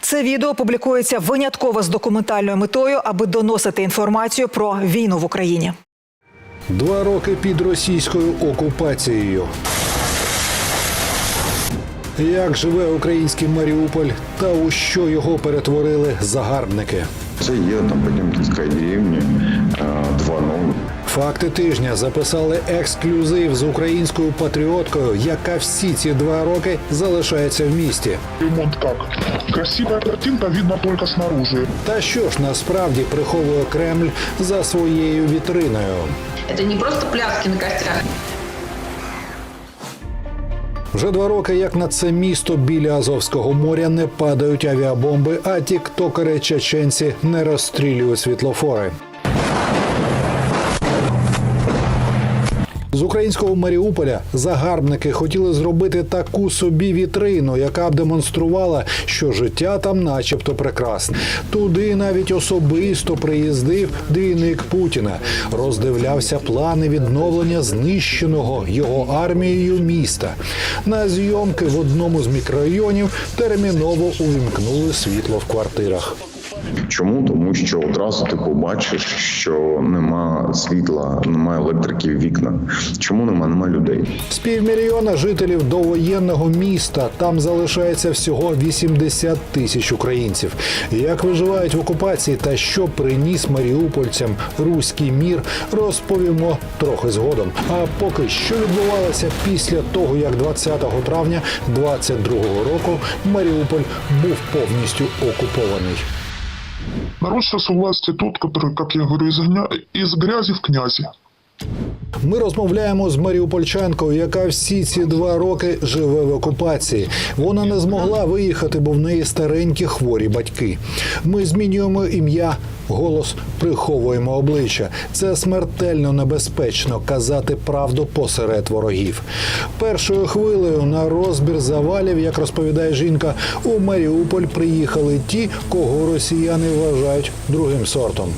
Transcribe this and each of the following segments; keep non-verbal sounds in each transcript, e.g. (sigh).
Це відео публікується винятково з документальною метою, аби доносити інформацію про війну в Україні. Два роки під російською окупацією. Як живе український Маріуполь та у що його перетворили загарбники? Це є там Потемкінська деревня е, 2.0. Факти тижня записали ексклюзив з українською патріоткою, яка всі ці два роки залишається в місті. Ремонт как? Красивая картинка видно только снаружи. Та що ж насправді приховує Кремль за своєю вітриною? Это не просто пляски на костях. Вже два роки, як на це місто біля Азовського моря не падають авіабомби, а тіктокери чеченці не розстрілюють світлофори. З українського Маріуполя загарбники хотіли зробити таку собі вітрину, яка б демонструвала, що життя там, начебто, прекрасне. Туди навіть особисто приїздив двійник Путіна, роздивлявся плани відновлення знищеного його армією міста. На зйомки в одному з мікрорайонів терміново увімкнули світло в квартирах. Чому? Тому що одразу ти побачиш, що нема світла, немає електрики в вікнах. Чому нема? Нема людей. З півмільйона жителів довоєнного міста там залишається всього 80 тисяч українців. Як виживають в окупації та що приніс маріупольцям руський мір, розповімо трохи згодом. А поки що відбувалося після того, як 20 травня 22-го року Маріуполь був повністю окупований. Народ сейчас у власти тот, который, как я говорю, из, гня из грязи в князи. Ми розмовляємо з Маріупольчанкою, яка всі ці два роки живе в окупації. Вона не змогла виїхати, бо в неї старенькі хворі батьки. Ми змінюємо ім'я, голос приховуємо обличчя. Це смертельно небезпечно казати правду посеред ворогів. Першою хвилею на розбір завалів, як розповідає жінка, у Маріуполь приїхали ті, кого росіяни вважають другим сортом.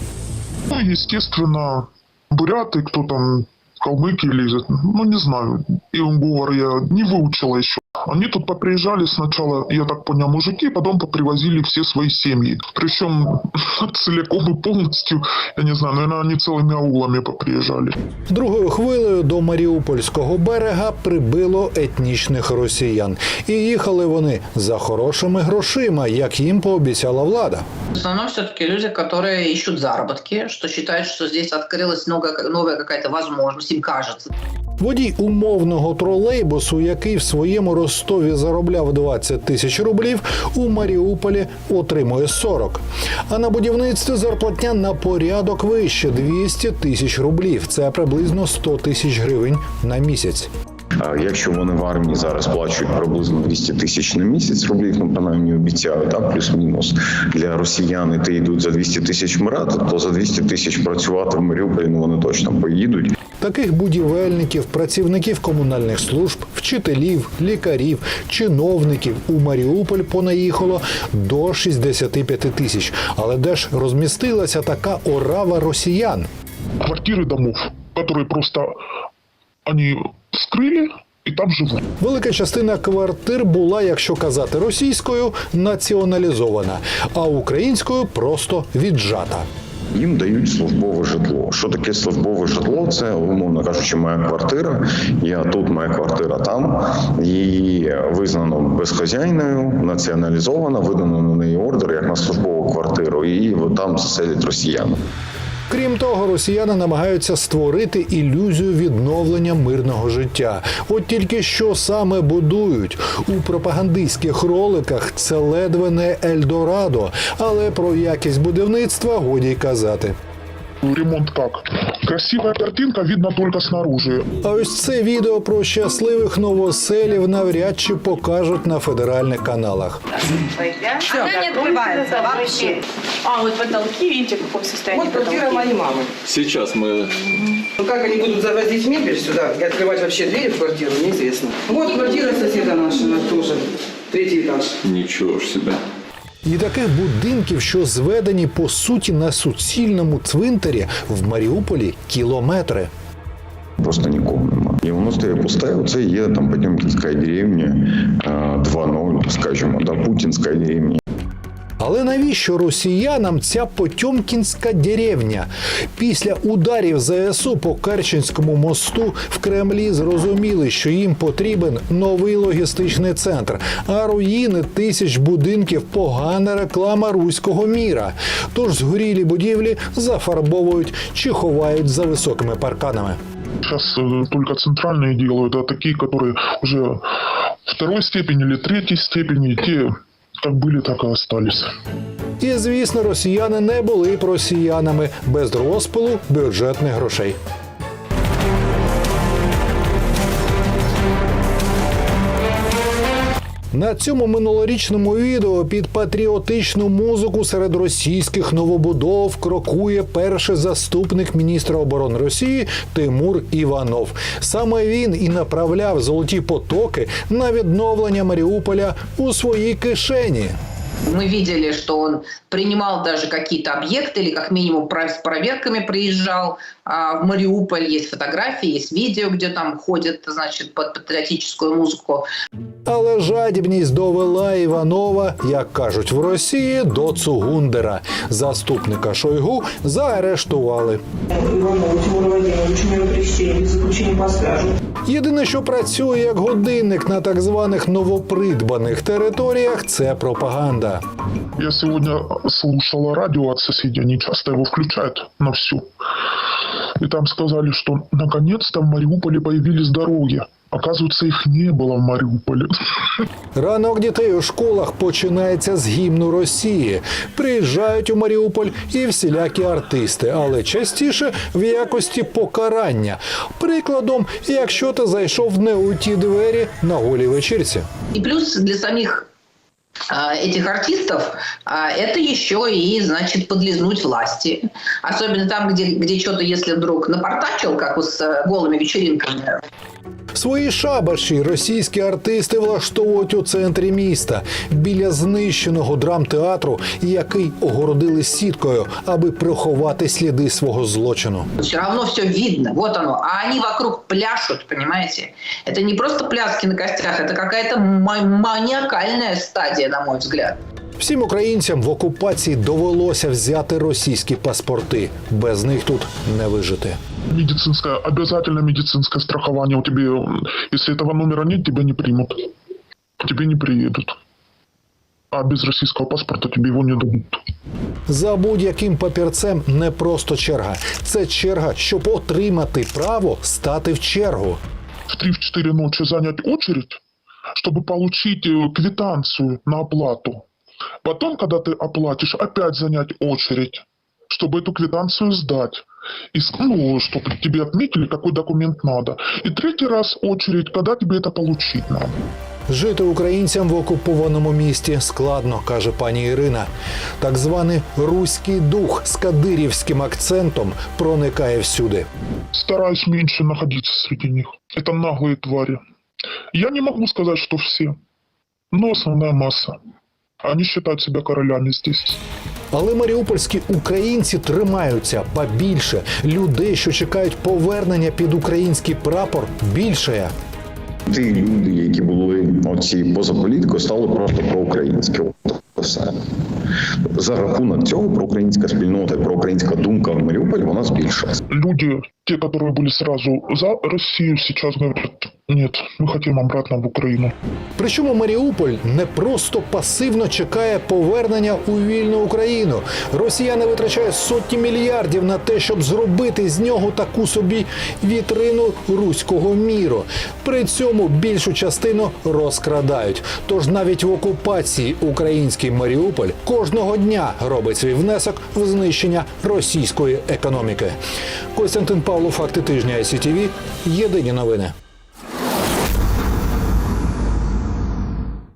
Ну, буряты, кто там, калмыки или, ну, не знаю, и говор я не выучила еще. Они тут поприезжали сначала, я так понял, мужики, потом попривозили все свои семьи. Причем (laughs) целиком и полностью, я не знаю, наверное, они целыми аулами поприезжали. Другою хвилею до Маріупольського берега прибило етнічних росіян, і їхали вони за хорошими грошима, як їм пообіцяла влада. В основном все-таки люди, которые ищут заработки, что считают, что здесь открылась много- новая какая-то возможность, им кажется. Водій умовного тролейбусу, який в своєму Ростові заробляв 20 тисяч рублів, у Маріуполі отримує 40. А на будівництві зарплатня на порядок вище 200 тисяч рублів. Це приблизно 100 тисяч гривень на місяць. А якщо вони в армії зараз плачуть приблизно 200 тисяч на місяць рублів, ну принаймні обіцяють, так, плюс-мінус для росіян, і ти йдуть за 200 тисяч вмирати, то за 200 тисяч працювати в Маріуполі, ну вони точно поїдуть. Таких будівельників, працівників комунальних служб, вчителів, лікарів, чиновників у Маріуполь понаїхало до 65 тисяч. Але де ж розмістилася така орава росіян? Квартиры домов, которые просто, они вскрыли и там живут. Велика частина квартир була, якщо казати російською, націоналізована, а українською просто віджата. Їм дають службове житло. Що таке службове житло? Це умовно кажучи, моя квартира. Я тут, моя квартира там. Її визнано безхозяйною, націоналізована, видано на неї ордер як на службову квартиру, і там заселять росіян. Крім того, росіяни намагаються створити ілюзію відновлення мирного життя. От тільки що саме будують у пропагандистських роликах. Це ледве не Ельдорадо, але про якість будівництва годі й казати. Ремонт как? Красивая картинка видно только снаружи. А ось це відео про щасливих новоселів навряд чи покажуть на федеральних каналах. Она не открывается вообще. А, вот потолки, видите, в каком состоянии Вот квартира потолки. моей мамы. Сейчас мы Ну как они будут завозить мебель сюда и открывать вообще двери в квартиру, неизвестно. Вот квартира соседа нашего тоже, третий этаж. ничего ж себе. І таких будинків, що зведені по суті на суцільному цвинтарі в Маріуполі кілометри. Просто нікого немає. І воно стає пусте. Оце є там Потьомкінська деревня е, 2.0, скажімо, да, Путінська деревня. Але навіщо росіянам ця Потьомкінська деревня? Після ударів ЗСУ по Керченському мосту в Кремлі зрозуміли, що їм потрібен новий логістичний центр, а руїни тисяч будинків погана реклама руського міра. Тож згорілі будівлі зафарбовують чи ховають за високими парканами. Сейчас э, только центральные делают, а такие, которые уже второй степени или третьей степени, те как были, так и остались. І звісно, росіяни не були б росіянами без розпилу бюджетних грошей. На цьому минулорічному відео під патріотичну музику серед російських новобудов крокує перший заступник міністра оборони Росії Тимур Іванов. Саме він і направляв золоті потоки на відновлення Маріуполя у своїй кишені. Мы видели, что он принимал даже какие-то объекты или как минимум про- с проверками приезжал а, в Мариуполь. Есть фотографии, есть видео, где там ходят, значит, под патриотическую музыку. Але жадібність довела Іванова, як кажуть в Росії, до Цугундера. Заступника Шойгу заарештували. Иванову Тимуру Владимировичу мое пресечение, заключение по стражу. Єдине, що працює як годинник на так званих новопридбаних територіях, це пропаганда. Я сегодня слушала радио от соседей, они часто его включают на всю. И там сказали, что наконец-то в Мариуполе появились дороги. Оказывается, их не было в Мариуполе. Ранок дітей у школах починається з гімну Росії. Приїжджають у Маріуполь і всілякі артисти, але частіше в якості покарання. Прикладом, якщо ти зайшов не у ті двері на голій вечірці. И плюс для самих этих артистов а, это еще и, значит, подлизнуть власти. Особенно там, где, где что-то, если вдруг напортачил, как с э, голыми вечеринками, Свої шабаші російські артисти влаштовують у центрі міста біля знищеного драмтеатру, який огородили сіткою, аби приховати сліди свого злочину. все равно все видно, вот оно. А они вокруг пляшут, понимаете? Это не просто пляски на костях, это какая-то ма- маниакальная стадия, на мой взгляд. Всім українцям в окупації довелося взяти російські паспорти. Без них тут не вижити. Медицинское, обязательно медицинское страхование у тебя, м, если этого номера нет, тебя не примут. Тебе не приедут. А без российского паспорта тебе его не дадут. За будь-яким папірцем не просто черга. Це черга, щоб отримати право стати в чергу. В 3-4 ночи занять очередь, чтобы получить э, квитанцию на оплату. Потом, когда ты оплатишь, опять занять очередь, чтобы эту квитанцию сдать. И, с- ну, чтобы тебе отметили, какой документ надо. И третий раз очередь, когда тебе это получить надо. Жити українцям в окупованому місті складно, каже пані Ірина. Так званий руський дух з кадирівським акцентом проникає всюди. Стараюсь меньше находиться среди них. Это наглые твари. Я не могу сказать, что все, но основная масса. Они считают себя королями здесь. Але маріупольські українці тримаються, ба більше людей, що чекають повернення під український прапор, більше. Ті люди, які були оці поза політикою, стали просто проукраїнські. От Все. За рахунок цього проукраїнська спільнота і проукраїнська думка в Маріуполі вона збільшилася. Люди, те, которые были сразу за Россию, сейчас говорят, нет, мы хотим обратно в Украину. Причому Маріуполь не просто пасивно чекає повернення у вільну Україну. Росіяни витрачають сотні мільярдів на те, щоб зробити з нього таку собі вітрину руського міру. При цьому більшу частину розкрадають. Тож навіть в окупації український Маріуполь кожного дня робить свій внесок в знищення російської економіки. Костянтин Павло, факти тижня ICTV. Єдині новини.